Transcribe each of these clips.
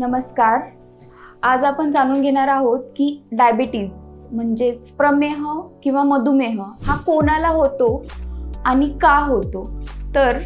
नमस्कार. आज आपण जाणून घेणार आहोत की डायबिटीज म्हणजेच प्रमेह किंवा मधुमेह हा कोणाला होतो आणि का होतो? तर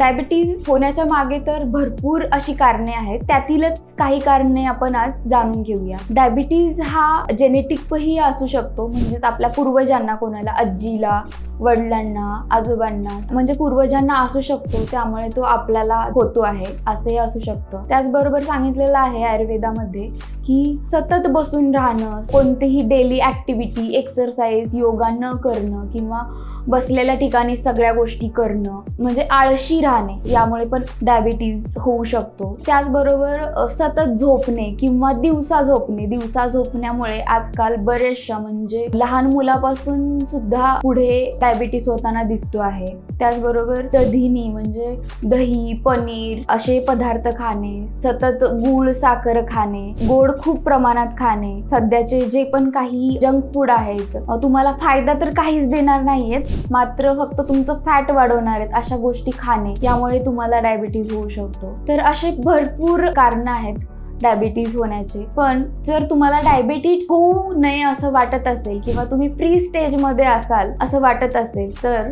डायबिटीज होण्याच्या मागे तर भरपूर अशी कारणे आहेत. त्यातीलच काही कारणे आपण आज जाणून घेऊया. डायबिटीज हा जेनेटिकही असू शकतो. म्हणजेच आपल्या पूर्वजांना कोणाला आजीला वडिलांना आजोबांना म्हणजे पूर्वजांना असू शकतो. त्यामुळे तो आपल्याला होतो आहे असंही असू शकतं. त्याचबरोबर सांगितलेलं आहे आयुर्वेदामध्ये की सतत बसून राहणं कोणतीही डेली ॲक्टिव्हिटी एक्सरसाइज योगा न करणं किंवा बसलेल्या ठिकाणी सगळ्या गोष्टी करणं म्हणजे आळशी राहणे यामुळे पण डायबिटीज होऊ शकतो. त्याचबरोबर सतत झोपणे किंवा दिवसा झोपणे दिवसा झोपण्यामुळे आजकाल बरेचशा म्हणजे लहान मुलापासून सुद्धा पुढे डायबिटीस होताना दिसतो आहे. त्याचबरोबर दधिनी म्हणजे दही पनीर असे पदार्थ खाणे सतत गूळ साखर खाणे गोड खूप प्रमाणात खाणे सध्याचे जे पण काही जंक फूड आहेत तुम्हाला फायदा तर काहीच देणार नाहीयेत मात्र फक्त तुमचं फॅट वाढवणार आहेत अशा गोष्टी खाणे. यामुळे तुम्हाला डायबिटीज होऊ शकतो. तर असे भरपूर कारणं आहेत डायबिटीज होण्याचे. पण जर तुम्हाला डायबिटीज होऊ नये असं वाटत असेल किंवा तुम्ही प्री स्टेजमध्ये असाल असं वाटत असेल तर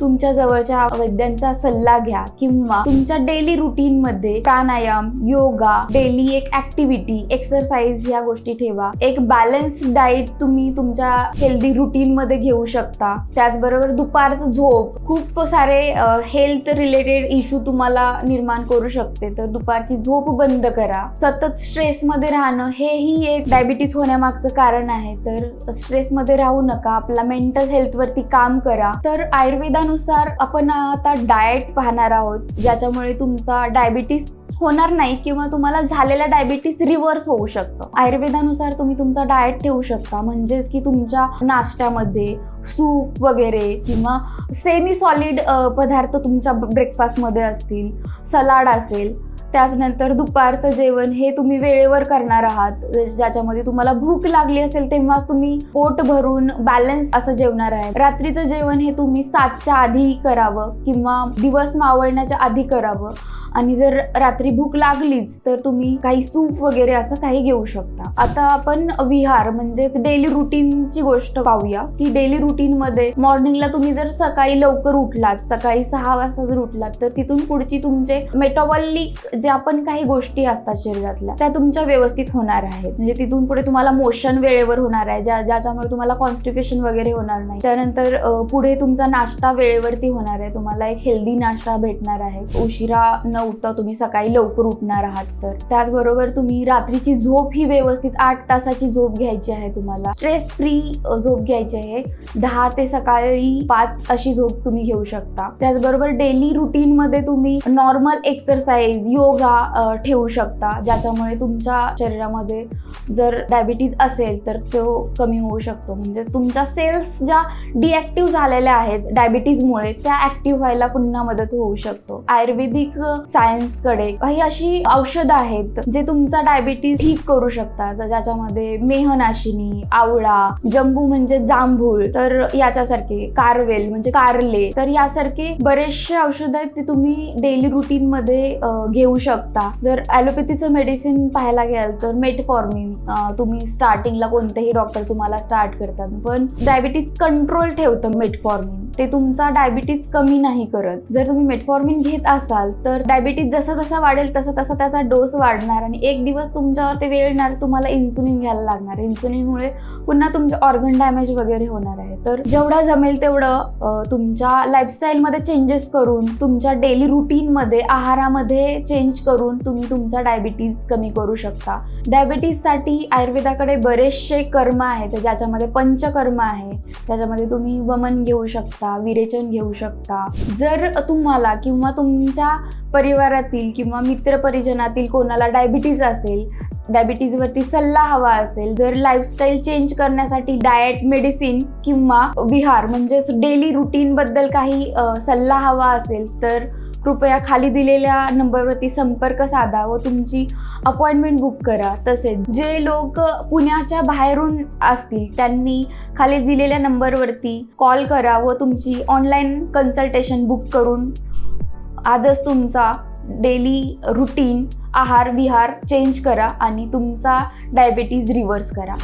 तुमच्या जवळच्या वैद्यांचा सल्ला घ्या किंवा तुमच्या डेली रुटीन मध्ये प्राणायाम योगा डेली एक ऍक्टिव्हिटी एक्सरसाइज ह्या गोष्टी ठेवा. एक बॅलन्स डाएट तुम्ही तुमच्या हेल्दी रुटीनमध्ये घेऊ शकता. त्याचबरोबर दुपारचं झोप खूप सारे हेल्थ रिलेटेड इश्यू तुम्हाला निर्माण करू शकते. तर दुपारची झोप बंद करा. सतत स्ट्रेसमध्ये राहणं हेही एक डायबिटीज होण्यामागचं कारण आहे. तर स्ट्रेसमध्ये राहू नका. आपला मेंटल हेल्थवरती काम करा. तर आयुर्वेदानुसार आपण आता डाएट पाहणार आहोत ज्याच्यामुळे तुमचा डायबिटीस होणार नाही किंवा तुम्हाला झालेला डायबिटीस रिव्हर्स होऊ शकतं. आयुर्वेदानुसार तुम्ही तुमचा डाएट ठेवू शकता म्हणजेच की तुमच्या नाश्त्यामध्ये सूप वगैरे किंवा सेमी सॉलिड पदार्थ तुमच्या ब्रेकफास्टमध्ये असतील सलाड असेल त्याचनंतर दुपारचं जेवण हे तुम्ही वेळेवर करणार आहात. ज्याच्यामध्ये तुम्हाला भूक लागली असेल तेव्हाच तुम्ही पोट भरून बॅलन्स असं जेवणार आहे. रात्रीचं जेवण हे तुम्ही सातच्या आधी करावं किंवा दिवस मावळण्याच्या आधी करावं. आणि जर रात्री भूक लागलीच तर तुम्ही काही सूप वगैरे असं काही घेऊ शकता. आता आपण विहार म्हणजेच डेली रुटीनची गोष्ट पाहूया की डेली रुटीनमध्ये मॉर्निंगला तुम्ही जर सकाळी लवकर उठलात सकाळी सहा वाजता जर उठलात तर तिथून पुढची तुमचे मेटाबॉलिक ज्या आपण काही गोष्टी असतात शरीरातल्या त्या तुमच्या व्यवस्थित होणार आहेत. म्हणजे तिथून पुढे तुम्हाला मोशन वेळेवर होणार आहे ज्या ज्याच्यामुळे तुम्हाला कॉन्स्टिट्युशन वगैरे होणार नाही. त्यानंतर पुढे तुमचा नाश्ता वेळेवरती होणार आहे. तुम्हाला एक हेल्दी नाश्ता भेटणार आहे. उशिरा न उठता तुम्ही सकाळी लवकर उठणार आहात तर. त्याचबरोबर तुम्ही रात्रीची झोप ही व्यवस्थित आठ तासाची झोप घ्यायची आहे तुम्हाला. स्ट्रेस फ्री झोप घ्यायची आहे. दहा ते सकाळी पाच अशी झोप तुम्ही घेऊ शकता. त्याचबरोबर डेली रुटीन मध्ये तुम्ही नॉर्मल एक्सरसाइज योग योगा ठेवू शकता. ज्याच्यामुळे तुमच्या शरीरामध्ये जर डायबिटीज असेल तर तो कमी होऊ शकतो. म्हणजे तुमच्या सेल्स ज्या डिॲक्टिव्ह झालेल्या आहेत डायबिटीजमुळे त्या ऍक्टिव्ह व्हायला पुन्हा मदत होऊ शकतो. आयुर्वेदिक सायन्सकडे काही अशी औषधं आहेत जे तुमचा डायबिटीज ठीक करू शकतात. ज्याच्यामध्ये मेहनाशिनी आवळा जंबू म्हणजे जांभूळ तर याच्यासारखे कारवेल म्हणजे कारले तर यासारखे बरेचसे औषध आहेत ते तुम्ही डेली रुटीन मध्ये घेऊ शकता. जर ॲलोपॅथीचं मेडिसिन पाहायला गेल तर मेटफॉर्मिन तुम्ही स्टार्टिंगला कोणतेही डॉक्टर तुम्हाला स्टार्ट करतात. पण डायबिटीज कंट्रोल ठेवतं मेटफॉर्मिन ते तुमचा डायबिटीज कमी नाही करत. जर तुम्ही मेटफॉर्मिन घेत असाल तर डायबिटीज जसा जसा वाढेल तसा तसा त्याचा डोस वाढणार आणि एक दिवस तुमच्यावर ते वेळ येणार तुम्हाला इन्सुलिन घ्यायला लागणार. इन्सुलिनमुळे पुन्हा तुमचे ऑर्गन डॅमेज वगैरे होणार आहे. तर जेवढं जमेल तेवढं तुमच्या लाईफस्टाईलमध्ये चेंजेस करून तुमच्या डेली रुटीनमध्ये आहारामध्ये चेंज करून तुम्ही तुमचा डायबिटीज कमी करू शकता. डायबिटीजसाठी आयुर्वेदाकडे बरेचसे कर्म आहेत ज्याच्यामध्ये पंचकर्म आहे त्याच्यामध्ये तुम्ही वमन घेऊ शकता विरेचन घेऊ शकता. जर तुम्हाला किंवा तुमच्या परिवारातील किंवा मित्रपरिजनातील कोणाला डायबिटीज असेल डायबिटीजवरती सल्ला हवा असेल जर लाईफस्टाईल चेंज करण्यासाठी डाएट मेडिसिन किंवा विहार म्हणजेच डेली रुटीनबद्दल काही सल्ला हवा असेल तर कृपया खाली दिलेल्या नंबरवरती संपर्क साधा व तुमची अपॉइंटमेंट बुक करा. तसेच जे लोक पुण्याच्या बाहेरून असतील त्यांनी खाली दिलेल्या नंबरवरती कॉल करा व तुमची ऑनलाईन कन्सल्टेशन बुक करून आजच तुमचा डेली रुटीन आहार विहार चेंज करा आणि तुमचा डायबिटीज रिव्हर्स करा.